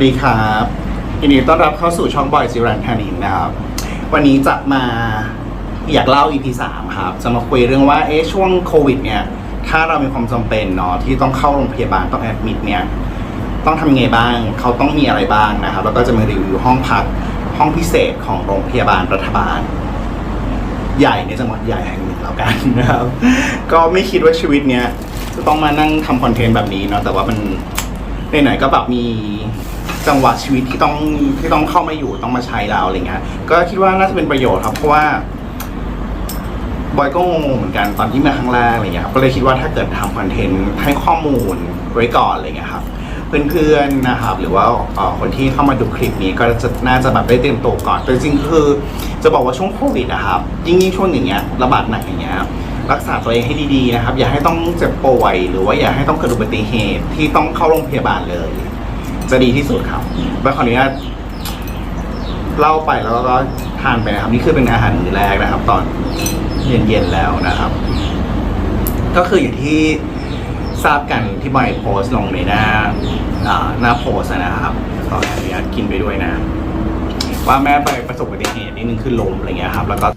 วัสดีครับยินดีต้อนรับเข้าสู่ช่องบอยซิรันทานินนะครับ วันนี้จะมาอยากเล่า EP 3ครับ จะมาคุยเรื่องว่าเอ๊ะช่วงโควิดเนี่ยถ้าเรามีความจำเป็นเนาะที่ต้องเข้าโรงพยาบาลต้องแอดมิดเนี่ยต้องทำไงบ้างเขาต้องมีอะไรบ้างนะครับ แล้วก็จะมารีวิวห้องพักห้องพิเศษของโรงพยาบาลรัฐบาล ใหญ่ในจังหวัดใหญ่แห่งหนึ่งแล้วกันนะครับ ก็ไม่คิดว่าชีวิตเนี้ยจะต้องมานั่งทำคอนเทนต์แบบนี้เนาะแต่ว่ามันไหนๆก็แบบมี จังหวะชีวิตที่ต้องที่ต้องเข้ามาอยู่ต้องมาใช้เราอะไรเงี้ย ก็คิดว่าน่าจะเป็นประโยชน์ครับ เพราะว่าบอยก็งงเหมือนกันตอนที่มาครั้งแรกอะไรเงี้ยครับก็เลยคิดว่าถ้าเกิดทำคอนเทนต์ให้ข้อมูลไว้ก่อนอะไรเงี้ยครับเพื่อนๆนะครับ หรือว่าคนที่เข้ามาดูคลิปนี้ก็จะน่าจะแบบได้เตรียมตัวก่อนแต่จริงๆคือ จะบอกว่าช่วงโควิดนะครับยิ่งยิ่งช่วงอย่างเงี้ยระบาดหนักอย่างเงี้ยรักษาตัวเองให้ดีๆนะครับ อย่าให้ต้องเจ็บป่วย หรือว่าอย่าให้ต้องเกิดอุบัติเหตุที่ต้องเข้าโรงพยาบาลเลย จะดีที่สุดครับแล้วขออนุญาตเล่าไปแล้วก็ทานไปนะครับ นี่คือเป็นอาหารมื้อแรกนะครับ ตอนเย็นๆแล้วนะครับ ก็คืออย่างที่ทราบกันที่บอยโพสต์ลงในหน้าอ่าหน้าโพสต์นะครับขออนุญาตกินไปด้วยนะ ว่าแม่ไปประสบอุบัติเหตุนิดนึงคือล้มอะไรเงี้ยครับ แล้วก็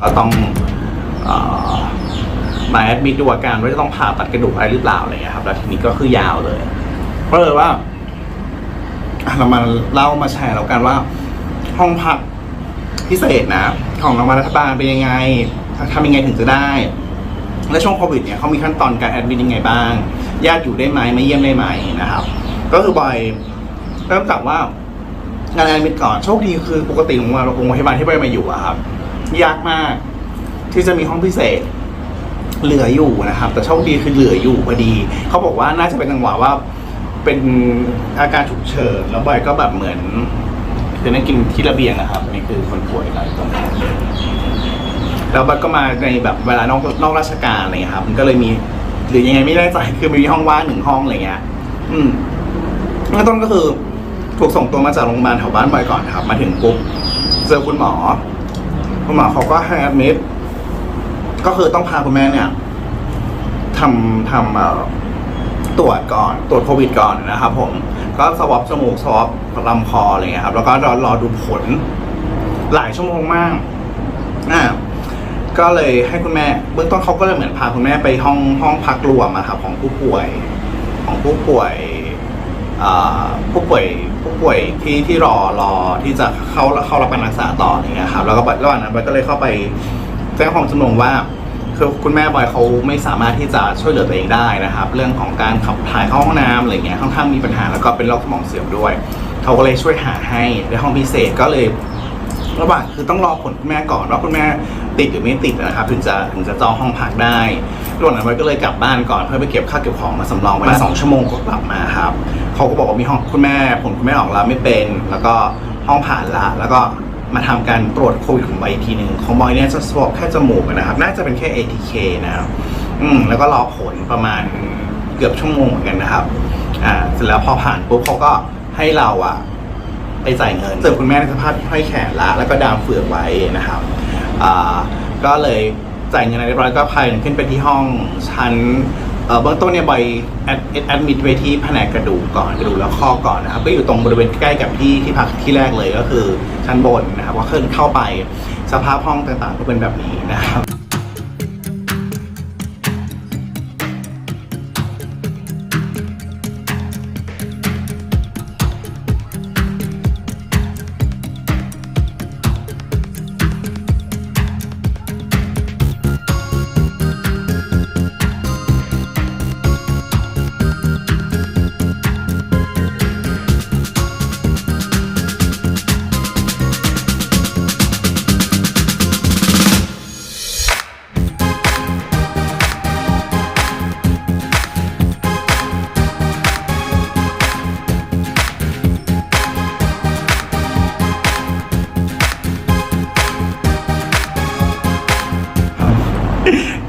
ก็ต้องมาแอดมิดดูอาการว่าจะต้องผ่าตัดกระดูกอะไรหรือเปล่าอะไรเงี้ยครับ แล้วทีนี้ก็คือยาวเลย ก็เลยว่า เรามาเล่ามาแชร์แล้วกันว่า ห้องพักพิเศษนะ ของโรงพยาบาลรัฐบาลเป็นยังไงทำยังไงถึงจะได้ และช่วงโควิดเนี่ยเขามีขั้นตอนการแอดมิดยังไงบ้างญาติอยู่ได้ไหมไม่เยี่ยมได้ไหมนะครับ ก็คือบอยเริ่มจากว่างานแอดมิดก่อนโชคดีคือปกติโรงโรงพยาบาลที่ไปมาอยู่อะครับ ยากมาก ที่จะมีห้องพิเศษ เหลืออยู่นะครับ แต่โชคดีคือเหลืออยู่พอดี เขาบอกว่าน่าจะเป็นจังหวะว่า เป็นอาการฉุกเฉินแล้วบอยก็แบบเหมือนคือนั่งกินที่ระเบียงนะครับนี่คือคนป่วยอะไรตรงนี้แล้วบอยก็มาในแบบเวลานอกนอกราชการอะไรเงี้ยครับ มันก็เลยมีหรือยังไงไม่แน่ใจคือมีห้องว่างหนึ่งห้องอะไรเงี้ย อืมเริ่มต้นก็คือถูกส่งตัวมาจากโรงพยาบาลแถวบ้านบอยก่อนครับ มาถึงปุ๊บเจอคุณหมอ คุณหมอเขาก็ให้แอดมิดก็คือต้องพาคุณแม่เนี่ยทำทำตรวจก่อนตรวจโควิดก่อนนะครับผมก็สวอปจมูกสวอปลำคออะไรเงี้ยครับ แล้วก็รอรอดูผลหลายชั่วโมงมากอ่าก็เลยให้คุณแม่เบื้องต้นเขาก็เลยเหมือนพาคุณแม่ไปห้องห้องพักรวมอะครับของผู้ป่วยของผู้ป่วย ผู้ป่วยผู้ป่วยที่ที่รอรอที่จะเข้าเข้ารับการรักษาต่ออย่างเงี้ยครับแล้วก็ระหว่างนั้นบอยก็เลยเข้าไปแจ้งความจำนงว่าคือคุณแม่บอยเขาไม่สามารถที่จะช่วยเหลือตัวเองได้นะครับ เรื่องของการขับถ่ายเข้าห้องน้ำอะไรเงี้ยค่อนข้างมีปัญหาแล้วก็เป็นโรคสมองเสื่อมด้วยเขาก็เลยช่วยหาให้ในห้องพิเศษก็เลยระหว่างคือต้องรอผลคุณแม่ก่อนว่าคุณแม่ติดหรือไม่ติดนะครับถึงจะถึงจะจองห้องพักได้ระหว่างนั้นไว้ก็เลยกลับบ้านก่อนเพื่อไปเก็บข้าวเก็บของมาสำรองไว้สองชั่วโมงก็กลับมาครับ เขาก็บอกว่ามีห้องคุณแม่ผลคุณแม่ออกแล้วไม่เป็น แล้วก็ห้องผ่านละแล้วก็มาทำการตรวจโควิดของบอยอีกทีหนึ่งของบอยเนี่ยจะสวอปแค่จมูกนะครับ น่าจะเป็นแค่ ATK นะครับอืมแล้วก็รอผลประมาณเกือบชั่วโมงเหมือนกันนะครับอ่าเสร็จแล้วพอผ่านปุ๊บเขาก็ให้เราอะไปจ่ายเงินเจอคุณแม่ในสภาพที่ห้อยแขนละแล้วก็ดามเฟือกไว้นะครับอ่าก็เลยจ่ายเงินเรียบร้อยก็พายขึ้นไปที่ห้องชั้น เอ่อเบื้องต้นเนี่ยบอยแอดแอดมิดไว้ที่แผนกกระดูกก่อนกระดูกและข้อก่อนนะครับก็อยู่ตรงบริเวณใกล้กับที่ที่พักที่แรกเลยก็คือชั้นบนนะครับว่าขึ้นเข้าไปสภาพห้องต่างๆก็เป็นแบบนี้นะครับ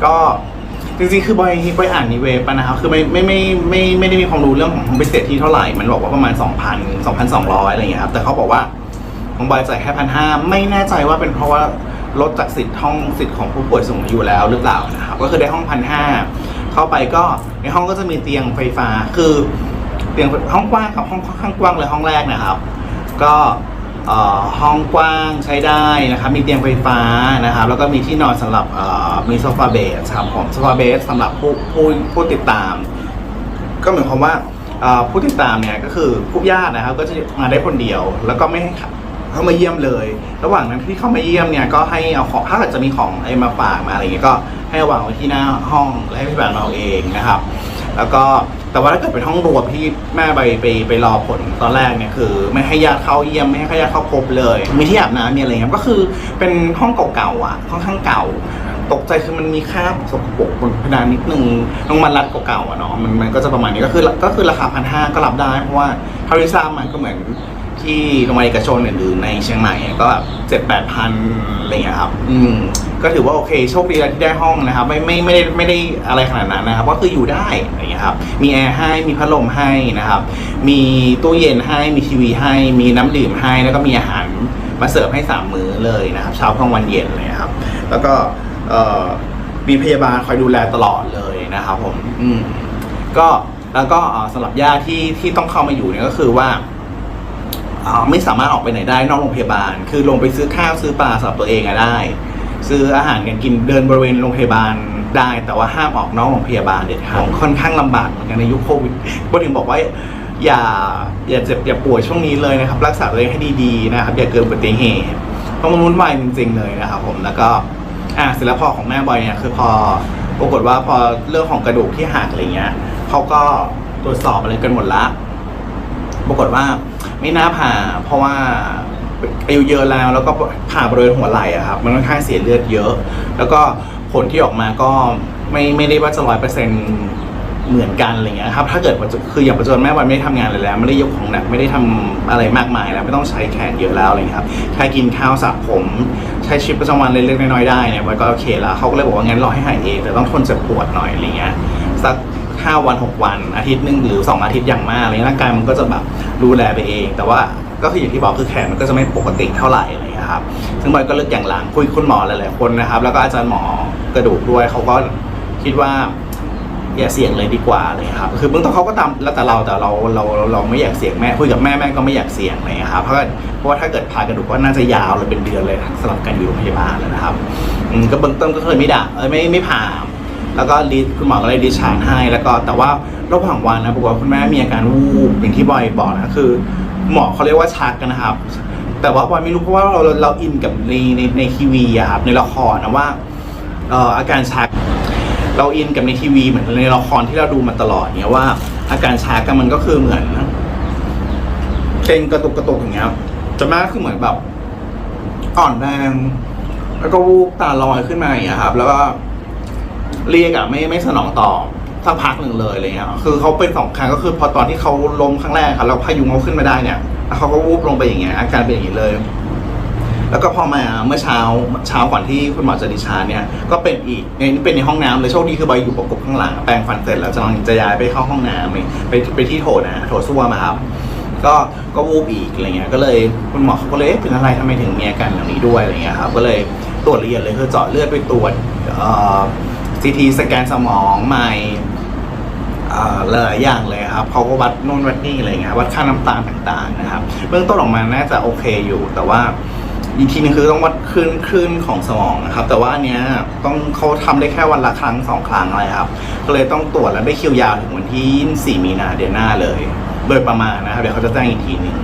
ก็จริงๆ คือบอยบอยอ่านในเว็บอะนะครับ คือไม่ไม่ไม่ไม่ไม่ได้มีความรู้เรื่องของพิเศษที่เท่าไหร่ มันบอกว่าประมาณ 2,000 2,200 อะไรอย่างเงี้ยครับ แต่เขาบอกว่าของบอยจ่ายแค่พันห้าไม่แน่ใจว่าเป็นเพราะว่าลดจากสิทธิ์ห้องสิทธิ์ของผู้ป่วยสูงอายุแล้วหรือเปล่านะครับ ก็คือได้ห้องพันห้าเข้าไปก็ในห้องก็จะมีเตียงไฟฟ้า คือเตียงห้องกว้างครับห้องค่อนข้างกว้างเลยห้องแรกนะครับ ก็ ห้องกว้างใช้ได้นะครับมีเตียงไฟฟ้านะครับแล้วก็มีที่นอนสำหรับมีโซฟาเบสครับผมโซฟาเบสสำหรับผู้ผู้ผู้ติดตาม ก็หมายความว่าผู้ติดตามเนี่ยก็คือผู้ญาตินะครับก็จะมาได้คนเดียว แล้วก็ไม่ให้เข้ามาเยี่ยมเลย ระหว่างนั้นที่เข้ามาเยี่ยมเนี่ยก็ให้เอาของถ้าเกิดจะมีของอะไรมาฝากมาอะไรเงี้ยก็ให้วางไว้ที่หน้าห้องและให้พี่แบบเอาเองนะครับ แล้วก็แต่ว่าถ้าเกิดเป็นห้องรวมที่แม่ไปไปไปรอผลตอนแรกเนี่ยคือ ไม่ให้ญาติเข้าเยี่ยมไม่ให้ญาติเข้าพบเลยมีที่อาบน้ำมีอะไรเงี้ยก็คือเป็นห้องเก่าๆอะค่อนข้างเก่า ตกใจคือมันมีคราบสกปรกบนเพดานนิดนึงลงมันรัดเก่าๆอะเนาะมันมันก็จะประมาณนี้ก็คือก็คือราคาพันห้าก็รับได้เพราะว่าเท่าที่ทรามันก็เหมือนที่โรงพยาบาลเอกชนอื่นๆในเชียงใหม่ก็แบบเจ็ดแปดพันอะไรเงี้ยครับ อืม ก็ถือว่าโอเคโชคดีแล้วที่ได้ห้องนะครับ ไม่ไม่ไม่ได้ไม่ได้อะไรขนาดนั้นนะครับก็คืออยู่ได้อะไรอย่างเงี้ยครับมีแอร์ให้มีพัดลมให้นะครับมีตู้เย็นให้มีทีวีให้ มีน้ำดื่มให้แล้วก็มีอาหารมาเสิร์ฟให้สามมื้อเลยนะครับเช้ากลางวันเย็นเลยครับ แล้วก็มีพยาบาลคอยดูแลตลอดเลยนะครับผมอืมก็แล้วก็สำหรับญาติที่ที่ต้องเข้ามาอยู่เนี่ยก็คือว่าไม่สามารถออกไปไหนได้นอกโรงพยาบาล คือลงไปซื้อข้าวซื้อปลาสำหรับตัวเองอะได้ ซื้ออาหารกันกินเดินบริเวณโรงพยาบาลได้ แต่ว่าห้ามออกนอกโรงพยาบาลเด็ดขาดค่อนข้างลำบากเหมือนกันในยุคโควิดก็ถึงบอกว่าอย่าอย่าเจ็บอย่าป่วยช่วงนี้เลยนะครับ รักษาตัวเองให้ดีๆนะครับ อย่าเกิดอุบัติเหตุเพราะมันวุ่นวายจริง ๆ เลยนะครับผมแล้วก็อะเสร็จแล้วพอของแม่บอยเนี่ยคือพอปรากฏว่าพอเรื่องของกระดูกที่หักอะไรเงี้ยเขาก็ตรวจสอบอะไรกันหมดละปรากฏว่าไม่น่าผ่าเพราะว่า อายุเยอะแล้ว แล้วก็ผ่าบริเวณหัวไหล่อะครับมันค่อนข้างเสียเลือดเยอะ แล้วก็ผลที่ออกมาก็ไม่ไม่ได้ว่าจะร้อยเปอร์เซ็นเหมือนกันอะไรเงี้ยครับถ้าเกิดคืออย่างปัจจุบันแม่วันไม่ได้ทำงานอะไรแล้ว ไม่ได้ยกของหนักไม่ได้ทำอะไรมากมายแล้วไม่ต้องใช้แขนเยอะแล้วอะไรเงี้ยครับแค่กินข้าวสระผมใช้ชีวิตประจำวันเล็กๆน้อยๆได้เนี่ยมันก็โอเคแล้วเขาก็เลยบอกว่างั้นรอให้หายเองแต่ต้องทนเจ็บปวดหน่อยอะไรเงี้ยสักห้าวันหกวันอาทิตย์หนึ่งหรือสองอาทิตย์อย่างมากอะไรเงี้ยร่างกายมันก็จะแบบดูแลไปเอง แต่ว่า ก็คืออย่างที่บอกคือแขนมันก็จะไม่ปกติเท่าไหร่อะไรเงี้ยครับ ซึ่งบอยก็เลือกอย่างหลังคุยคุณหมอหลายๆคนนะครับ แล้วก็อาจารย์หมอกระดูกด้วยเขาก็คิดว่าอย่าเสี่ยงเลยดีกว่าเลยครับคือเบื้องต้นเขาก็ตามแล้วแต่เราแต่เราเราเราเราไม่อยากเสี่ยงแม่คุยกับแม่แม่ก็ไม่อยากเสี่ยงเลยครับเพราะว่าเพราะว่าถ้าเกิดผ่ากระดูกก็น่าจะยาวเลยเป็นเดือนเลยสำหรับการอยู่โรงพยาบาลแล้วนะครับอืมก็เบื้องต้นก็เคยไม่ด่าเออไม่ไม่ผ่าแล้วก็รีดคุณหมอก็เลยดีชาร์ให้ แล้วก็แต่ว่าระหว่างวันนะปรากฏว่าคุณแม่มีอาการวูบอย่างที่บอยบอกนะคือ หมอเขาเรียกว่าชักกันนะครับ แต่ว่าบอยไม่รู้เพราะว่าเราเราเราอินกับในในในทีวีอะครับในละครนะว่าเอ่ออาการชัก เราอินกับในทีวีเหมือนในละครที่เราดูมาตลอดเนี่ยว่า อาการชักกันมันก็คือเหมือนเกร็งกระตุกกระตุกอย่างเงี้ยจะมากคือเหมือนแบบอ่อนแรงแล้วก็วูบตาลอยขึ้นมาอย่างเงี้ยครับ แล้วก็เรียกอะไม่ไม่สนองตอบ สักพักหนึ่งเลยอะไรเงี้ยคือเขาเป็นสองครั้งก็คือพอตอนที่เขาล้มครั้งแรกครับเราพยุงเขาขึ้นมาได้เนี่ยเขาก็วูบลงไปอย่างเงี้ยอาการเป็นอย่างนี้เลย แล้วก็พอมาเมื่อเช้าเช้าก่อนที่คุณหมอจะดิชาเนี่ยก็เป็นอีกในนี่เป็นในห้องน้ำเลยโชคดีคือบอยอยู่ประกบข้างหลังแปรงฟันเสร็จแล้วจะลังจะย้ายไปเข้าห้องน้ำไปไปที่โถนะโถส้วมอะครับก็ก็วูบอีกอะไรเงี้ยก็เลยคุณหมอเขาก็เลยเอ๊ะเป็นอะไรทำไมถึงมีอาการแบบนี้ด้วยอะไรเงี้ยครับก็เลยตรวจละเอียดเลยคือเจาะเลือดไปตรวจ ซีทีสแกนสมองใหม่อ่าหลายอย่างเลยครับเขาก็วัดนู่นวัดนี่อะไรเงี้ยวัดค่าน้ำตาลต่างๆนะครับ เบื้องต้นออกมาน่าจะโอเคอยู่ แต่ว่าอีกทีนึงคือต้องวัดคลื่นคลื่นของสมองนะครับ แต่ว่าอันเนี้ยต้องเขาทำได้แค่วันละครั้งสองครั้งอะไรครับ ก็เลยต้องตรวจแล้วได้คิวยาวถึงวันที่24มีนาเดือนหน้าเลย โดยประมาณนะครับเดี๋ยวเขาจะแจ้งอีกทีหนึ่ง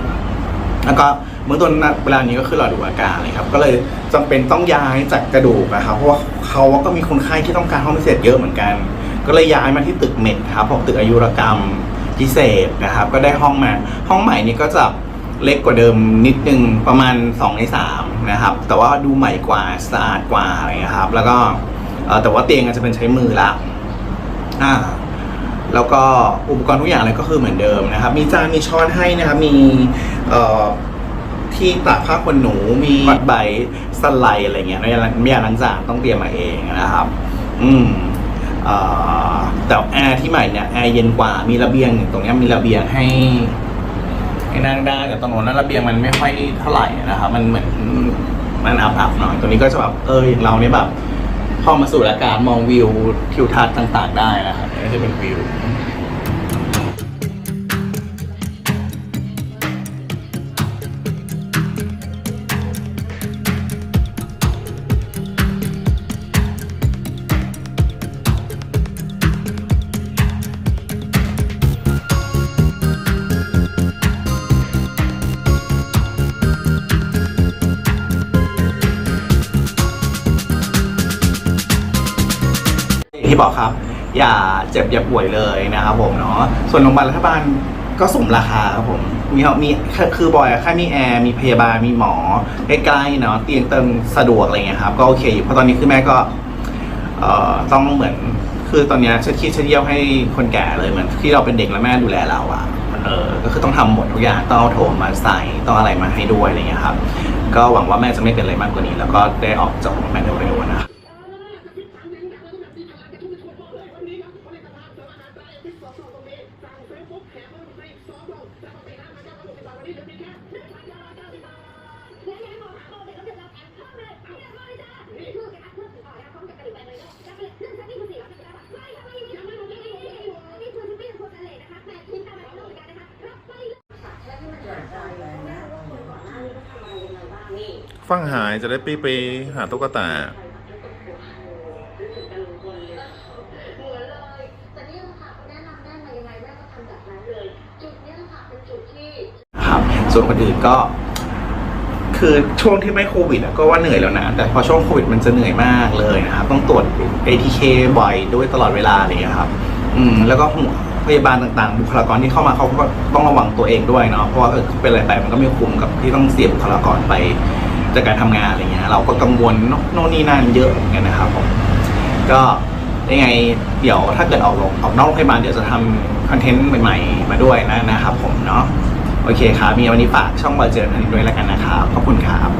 แล้วก็ เมื่อต้นเวลานี้ก็คือรอดูอาการเลยครับก็เลยจำเป็นต้องย้ายจากกระดูกนะครับเพราะว่าเขาก็มีคนไข้ที่ต้องการห้องพิเศษเยอะเหมือนกัน ก็เลยย้ายมาที่ตึกเม็ดครับผมตึกอายุรกรรมพิเศษนะครับ ก็ได้ห้องมา ห้องใหม่นี้ก็จะเล็กกว่าเดิมนิดนึงประมาณ2ใน3นะครับแต่ว่าดูใหม่กว่าสะอาดกว่าอะไรครับ แล้วก็แต่ว่าเตียงอาจจะเป็นใช้มือละอ่าแล้วก็อุปกรณ์ทุกอย่างอะไรก็คือเหมือนเดิมนะครับ มีจานมีช้อนให้นะครับ มีเอ่อ ที่ตากผ้าขนหนูมีวัดใบสไลด์อะไรเงี้ยไม่ยาไม่ยาล้างจานต้องเตรียมมาเองนะครับ อืมเอ่อแต่แอร์ที่ใหม่เนี่ยแอร์เย็นกว่ามีระเบียงตรงเนี้ยมีระเบียงให้ให้นั่งได้แต่ตรงโน้นนั้นระเบียงมันไม่ค่อยเท่าไหร่นะครับมันเหมือนมันอับๆหน่อยตัวนี้ก็จะแบบเอออย่างเราเนี่ยแบบพอมาสู่อากาศมองวิวทิวทัศน์ต่าง ๆ ได้นะครับนี่จะเป็นวิว ที่บอกครับ อย่าเจ็บอย่าป่วยเลยนะครับผมเนาะส่วนโรงพยาบาลรัฐบาลก็สมราคาครับผมมีมีคือบอยอะแค่มีแอร์มีพยาบาลมีหมอใกล้ๆเนาะเตียงเติมสะดวกอะไรเงี้ยครับก็โอเคอยู่เพราะตอนนี้คือแม่ก็เอ่อต้องเหมือนคือตอนเนี้ยฉันคิดฉันเยี่ยวให้คนแก่เลยเหมือนที่เราเป็นเด็กแล้วแม่ดูแลเราอะเออก็คือต้องทำหมดทุกอย่างต้องเอาโถมาใส่ต้องอะไรมาให้ด้วยอะไรเงี้ยครับ ก็หวังว่าแม่จะไม่เป็นอะไรมากกว่านี้ แล้วก็ได้ออกจากโรงพยาบาลเร็วๆนะ ฟังหายจะได้ไปไปหาตุ๊กตา ครับ ส่วนคนอื่นก็ คือช่วงที่ไม่โควิดอะก็ว่าเหนื่อยแล้วนะ แต่พอช่วงโควิดมันจะเหนื่อยมากเลยนะครับ ต้องตรวจ ATK บ่อยด้วยตลอดเวลาอะไรอย่างเงี้ยครับ อืม แล้วก็ห่วง พยาบาลต่างๆ บุคลากรที่เข้ามาเขาก็ต้องระวังตัวเองด้วยเนาะเพราะว่าเออเป็นอะไรไปมันก็ไม่คุ้มกับที่ต้องเสียบุคลากรไปจากการทำงานอะไรเงี้ยเราก็กังวลโน่นนี่นั่นเยอะเหมือนกันนะครับผมก็ยังไงเดี๋ยวถ้าเกิดออกออกนอกโรงพยาบาลเดี๋ยวจะทำคอนเทนต์ใหม่ๆ มาด้วยนะนะครับผมเนาะโอเคครับมีวันนี้ฝากช่องบอยเจอร์ทันด้วยแล้วกันนะครับขอบคุณครับ